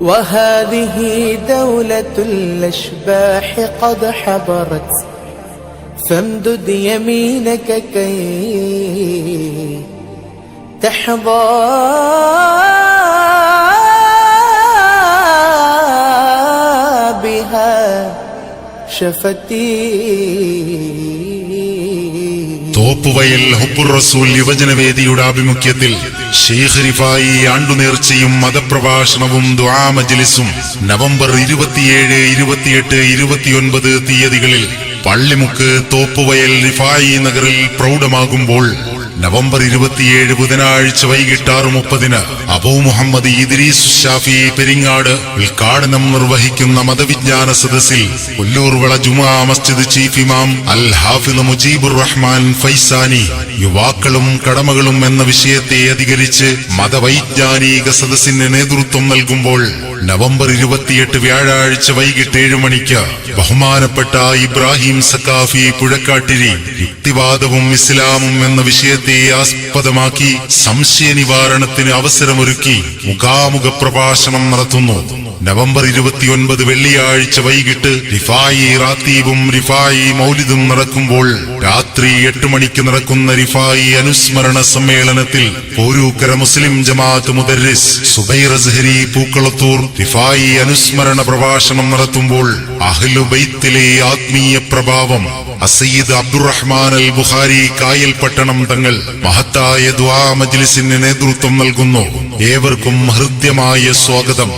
وهذه دولة الأشباح قد حضرت. فامدد يمينك كي تحظى. بها شفتي. തോപ്പുവയൽ ഹുബുർ റസൂൽ യുവജനവേദിയുടെ ആഭിമുഖ്യത്തിൽ ഷെയ്ഖ് റിഫായി ആണ്ടുനേർച്ചയും മതപ്രഭാഷണവും ദുആ മജ്ലിസും നവംബർ ഇരുപത്തിയേഴ് ഇരുപത്തിയെട്ട് ഇരുപത്തിയൊൻപത് തീയതികളിൽ പള്ളിമുക്ക് തോപ്പുവയൽ റിഫായി നഗറിൽ പ്രൗഢമാകുമ്പോൾ നവംബർ ഇരുപത്തിയേഴ് ബുധനാഴ്ച വൈകിട്ട് ആറ് മുപ്പതിന് അബൂ മുഹമ്മദ് ഇദ്രീസ് ഷാഫി പെരിങ്ങാട് ഉദ്ഘാടനം നിർവഹിക്കുന്ന മതവിജ്ഞാന സദസ്സിൽ പുല്ലൂർവള ജുമാ മസ്ജിദ് ചീഫ് ഇമാം അൽ ഹാഫിദ് മുജീബുർ റഹ്മാൻ ഫൈസാനി യുവാക്കളും കടമകളും എന്ന വിഷയത്തെ അധികരിച്ച് മതവൈജ്ഞാനിക സദസ്സിന് നേതൃത്വം നൽകുമ്പോൾ നവംബർ ഇരുപത്തിയെട്ട് വ്യാഴാഴ്ച വൈകിട്ട് ഏഴ് മണിക്ക് ബഹുമാനപ്പെട്ട ഇബ്രാഹിം സക്കാഫി പുഴക്കാട്ടിരി യുക്തിവാദവും ഇസ്ലാമും എന്ന വിഷയത്തെ ആസ്പദമാക്കി സംശയ നിവാരണത്തിന് അവസരമൊരുക്കി മുഖാമുഖ പ്രഭാഷണം നടത്തുന്നു. നവംബർ ഇരുപത്തിയൊൻപത് വെള്ളിയാഴ്ച വൈകിട്ട് റിഫായി റാത്തീബും റിഫായി മൗലിദും നടക്കുമ്പോൾ രാത്രി എട്ട് മണിക്ക് നടക്കുന്ന റിഫായി അനുസ്മരണ സമ്മേളനത്തിൽ പോരൂക്കര മുസ്ലിം ജമാഅത്ത് മുദരിസ് സുബൈർ അസ്ഹരി പൂക്കളത്തൂർ റിഫായി അനുസ്മരണ പ്രഭാഷണം നടത്തുമ്പോൾ അഹ്ലുബൈത്തിലെ ആത്മീയ പ്രഭാവം അസയ്യിദ് അബ്ദുറഹ്മാൻ അൽ ബുഖാരി കായൽ പട്ടണം തങ്ങൾ മഹത്തായ ദ്വാ മജ്ലിസിന് നേതൃത്വം നൽകുന്നു. ഏവർക്കും ഹൃദ്യമായ സ്വാഗതം.